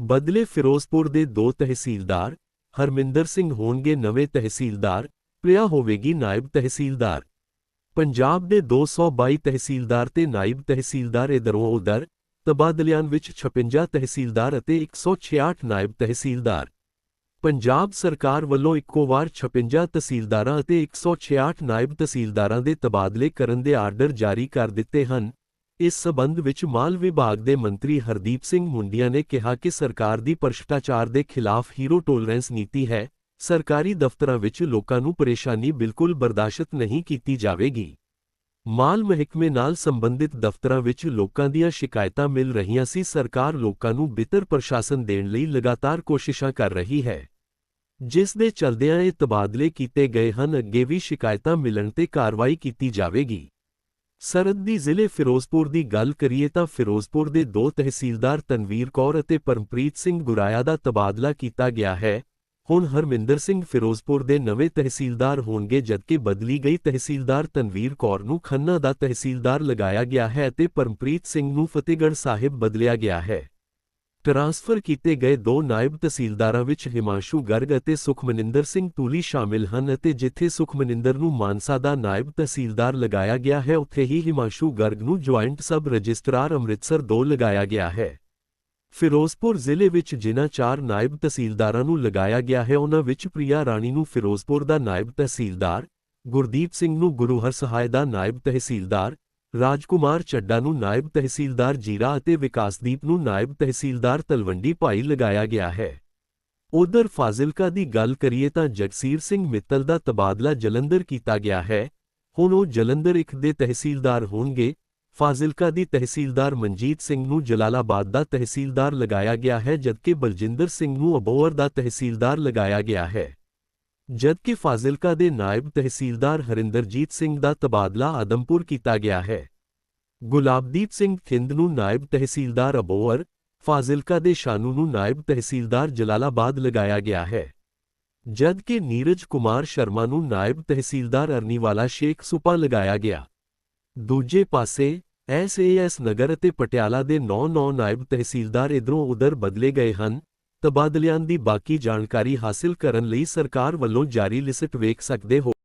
ਬਦਲੇ ਫਿਰੋਜ਼ਪੁਰ ਦੇ ਦੋ ਤਹਿਸੀਲਦਾਰ, ਹਰਮਿੰਦਰ ਸਿੰਘ ਹੋਣਗੇ ਨਵੇਂ ਤਹਿਸੀਲਦਾਰ, ਪ੍ਰਿਆ ਹੋਵੇਗੀ ਨਾਇਬ ਤਹਿਸੀਲਦਾਰ। ਪੰਜਾਬ ਦੇ 222 ਤਹਿਸੀਲਦਾਰ ਤੇ ਨਾਇਬ ਤਹਿਸੀਲਦਾਰ ਇਧਰੋਂ ਉਧਰ ਤਬਾਦਲਿਆਂ ਵਿੱਚ 56 ਤਹਿਸੀਲਦਾਰ ਅਤੇ 166 ਨਾਇਬ ਤਹਿਸੀਲਦਾਰ। ਪੰਜਾਬ ਸਰਕਾਰ ਵੱਲੋਂ ਇੱਕੋ ਵਾਰ 56 ਤਹਿਸੀਲਦਾਰਾਂ ਅਤੇ 166 ਨਾਇਬ ਤਹਿਸੀਲਦਾਰਾਂ ਦੇ ਤਬਾਦਲੇ ਕਰਨ ਦੇ ਆਰਡਰ ਜਾਰੀ ਕਰ ਦਿੱਤੇ ਹਨ। ਇਸ ਸਬੰਧ ਵਿੱਚ ਮਾਲ ਵਿਭਾਗ ਦੇ ਮੰਤਰੀ ਹਰਦੀਪ ਸਿੰਘ ਮੁੰਡੀਆਂ ਨੇ ਕਿਹਾ ਕਿ ਸਰਕਾਰ ਦੀ ਭ੍ਰਿਸ਼ਟਾਚਾਰ ਦੇ ਖਿਲਾਫ ਹੀਰੋ ਟੋਲਰੈਂਸ ਨੀਤੀ ਹੈ। ਸਰਕਾਰੀ ਦਫ਼ਤਰਾਂ ਵਿੱਚ ਲੋਕਾਂ ਨੂੰ ਪਰੇਸ਼ਾਨੀ ਬਿਲਕੁਲ ਬਰਦਾਸ਼ਤ ਨਹੀਂ ਕੀਤੀ ਜਾਵੇਗੀ। ਮਾਲ ਮਹਿਕਮੇ ਨਾਲ ਸੰਬੰਧਿਤ ਦਫ਼ਤਰਾਂ ਵਿੱਚ ਲੋਕਾਂ ਦੀਆਂ ਸ਼ਿਕਾਇਤਾਂ ਮਿਲ ਰਹੀਆਂ ਸੀ। ਸਰਕਾਰ ਲੋਕਾਂ ਨੂੰ ਬਿਹਤਰ ਪ੍ਰਸ਼ਾਸਨ ਦੇਣ ਲਈ ਲਗਾਤਾਰ ਕੋਸ਼ਿਸ਼ਾਂ ਕਰ ਰਹੀ ਹੈ। ਜਿਸ ਦੇ ਚਲਦਿਆਂ ਇਹ ਤਬਾਦਲੇ ਕੀਤੇ ਗਏ ਹਨ, ਅੱਗੇ ਵੀ ਸ਼ਿਕਾਇਤਾਂ ਮਿਲਣ ਤੇ ਕਾਰਵਾਈ ਕੀਤੀ ਜਾਵੇਗੀ। ਸਰਹੱਦੀ ਜ਼ਿਲ੍ਹੇ ਫਿਰੋਜ਼ਪੁਰ ਦੀ ਗੱਲ ਕਰੀਏ ਤਾਂ ਫਿਰੋਜ਼ਪੁਰ ਦੇ ਦੋ ਤਹਿਸੀਲਦਾਰ ਤਨਵੀਰ ਕੌਰ ਅਤੇ ਪਰਮਪ੍ਰੀਤ ਸਿੰਘ ਗੁਰਾਇਆ ਦਾ ਤਬਾਦਲਾ ਕੀਤਾ ਗਿਆ ਹੈ। ਹੁਣ ਹਰਮਿੰਦਰ ਸਿੰਘ ਫਿਰੋਜ਼ਪੁਰ ਦੇ ਨਵੇਂ ਤਹਿਸੀਲਦਾਰ ਹੋਣਗੇ ਜਦਕਿ ਬਦਲੀ ਗਈ ਤਹਿਸੀਲਦਾਰ ਤਨਵੀਰ ਕੌਰ ਨੂੰ ਖੰਨਾ ਦਾ ਤਹਿਸੀਲਦਾਰ ਲਗਾਇਆ ਗਿਆ ਹੈ ਅਤੇ ਪਰਮਪ੍ਰੀਤ ਸਿੰਘ ਨੂੰ ਫਤਿਹਗੜ੍ਹ ਸਾਹਿਬ ਬਦਲਿਆ ਗਿਆ ਹੈ। ਟਰਾਂਸਫਰ ਕੀਤੇ ਗਏ ਦੋ ਨਾਇਬ ਤਹਿਸੀਲਦਾਰਾਂ ਵਿੱਚ ਹਿਮਾਂਸ਼ੂ ਗਰਗ ਅਤੇ ਸੁਖਮਨਿੰਦਰ ਸਿੰਘ ਤੂਲੀ ਸ਼ਾਮਿਲ ਹਨ ਅਤੇ ਜਿੱਥੇ ਸੁਖਮਨਿੰਦਰ ਨੂੰ ਮਾਨਸਾ ਦਾ ਨਾਇਬ ਤਹਿਸੀਲਦਾਰ ਲਗਾਇਆ ਗਿਆ ਹੈ, ਉੱਥੇ ਹੀ ਹਿਮਾਂਸ਼ੂ ਗਰਗ ਨੂੰ ਜੁਆਇੰਟ ਸਬ ਰਜਿਸਟਰਾਰ ਅੰਮ੍ਰਿਤਸਰ 2 ਲਗਾਇਆ ਗਿਆ ਹੈ। ਫਿਰੋਜ਼ਪੁਰ ਜ਼ਿਲ੍ਹੇ ਵਿੱਚ ਜਿਨ੍ਹਾਂ ਚਾਰ ਨਾਇਬ ਤਹਿਸੀਲਦਾਰਾਂ ਨੂੰ ਲਗਾਇਆ ਗਿਆ ਹੈ, ਉਹਨਾਂ ਵਿੱਚ ਪ੍ਰਿਆ ਰਾਣੀ ਨੂੰ ਫਿਰੋਜ਼ਪੁਰ ਦਾ ਨਾਇਬ ਤਹਿਸੀਲਦਾਰ, ਗੁਰਦੀਪ ਸਿੰਘ ਨੂੰ ਗੁਰੂ ਸਹਾਇ ਦਾ ਨਾਇਬ ਤਹਿਸੀਲਦਾਰ ਰਾਜਕੁਮਾਰ ਚੱਡਾ ਨੂੰ ਨਾਇਬ ਤਹਿਸੀਲਦਾਰ ਜੀਰਾ ਅਤੇ ਵਿਕਾਸਦੀਪ ਨੂੰ ਨਾਇਬ ਤਹਿਸੀਲਦਾਰ ਤਲਵੰਡੀ ਭਾਈ ਲਗਾਇਆ ਗਿਆ ਹੈ। ਉਧਰ ਫਾਜ਼ਿਲਕਾ ਦੀ ਗੱਲ ਕਰੀਏ ਤਾਂ ਜਗਸੀਰ ਸਿੰਘ ਮਿੱਤਲ ਦਾ ਤਬਾਦਲਾ ਜਲੰਧਰ ਕੀਤਾ ਗਿਆ ਹੈ। ਹੁਣ ਉਹ ਜਲੰਧਰ ਇੱਕ ਦੇ ਤਹਿਸੀਲਦਾਰ ਹੋਣਗੇ। ਫਾਜ਼ਿਲਕਾ ਦੀ ਤਹਿਸੀਲਦਾਰ ਮਨਜੀਤ ਸਿੰਘ ਨੂੰ ਜਲਾਲਾਬਾਦ ਦਾ ਤਹਿਸੀਲਦਾਰ ਲਗਾਇਆ ਗਿਆ ਹੈ, ਜਦਕਿ ਬਲਜਿੰਦਰ ਸਿੰਘ ਨੂੰ ਅਬੋਹਰ ਦਾ ਤਹਿਸੀਲਦਾਰ ਲਗਾਇਆ ਗਿਆ ਹੈ। ਜਦਕਿ ਫਾਜ਼ਿਲਕਾ ਦੇ ਨਾਇਬ ਤਹਿਸੀਲਦਾਰ ਹਰਿੰਦਰਜੀਤ ਸਿੰਘ ਦਾ ਤਬਾਦਲਾ ਆਦਮਪੁਰ ਕੀਤਾ ਗਿਆ ਹੈ। ਗੁਲਾਬਦੀਪ ਸਿੰਘ ਥਿੰਦ ਨੂੰ ਨਾਇਬ ਤਹਿਸੀਲਦਾਰ ਅਬੋਹਰ, ਫਾਜ਼ਿਲਕਾ ਦੇ ਸ਼ਾਨੂ ਨੂੰ ਨਾਇਬ ਤਹਿਸੀਲਦਾਰ ਜਲਾਲਾਬਾਦ ਲਗਾਇਆ ਗਿਆ ਹੈ। ਜਦਕਿ ਨੀਰਜ ਕੁਮਾਰ ਸ਼ਰਮਾ ਨੂੰ ਨਾਇਬ ਤਹਿਸੀਲਦਾਰ ਅਰਨੀਵਾਲਾ ਸ਼ੇਖ ਸੁਪਾ ਲਗਾਇਆ ਗਿਆ। ਦੂਜੇ ਪਾਸੇ ਐਸਏਐਸ ਨਗਰ ਅਤੇ ਪਟਿਆਲਾ ਦੇ 9-9 ਨਾਇਬ ਤਹਿਸੀਲਦਾਰ ਇਧਰੋਂ ਉਧਰ ਬਦਲੇ ਗਏ ਹਨ। ਤਬਾਦਲਿਆਂ ਦੀ ਬਾਕੀ ਜਾਣਕਾਰੀ ਹਾਸਲ ਕਰਨ ਲਈ ਸਰਕਾਰ ਵੱਲੋਂ ਜਾਰੀ ਲਿਸਟ ਵੇਖ ਸਕਦੇ ਹੋ।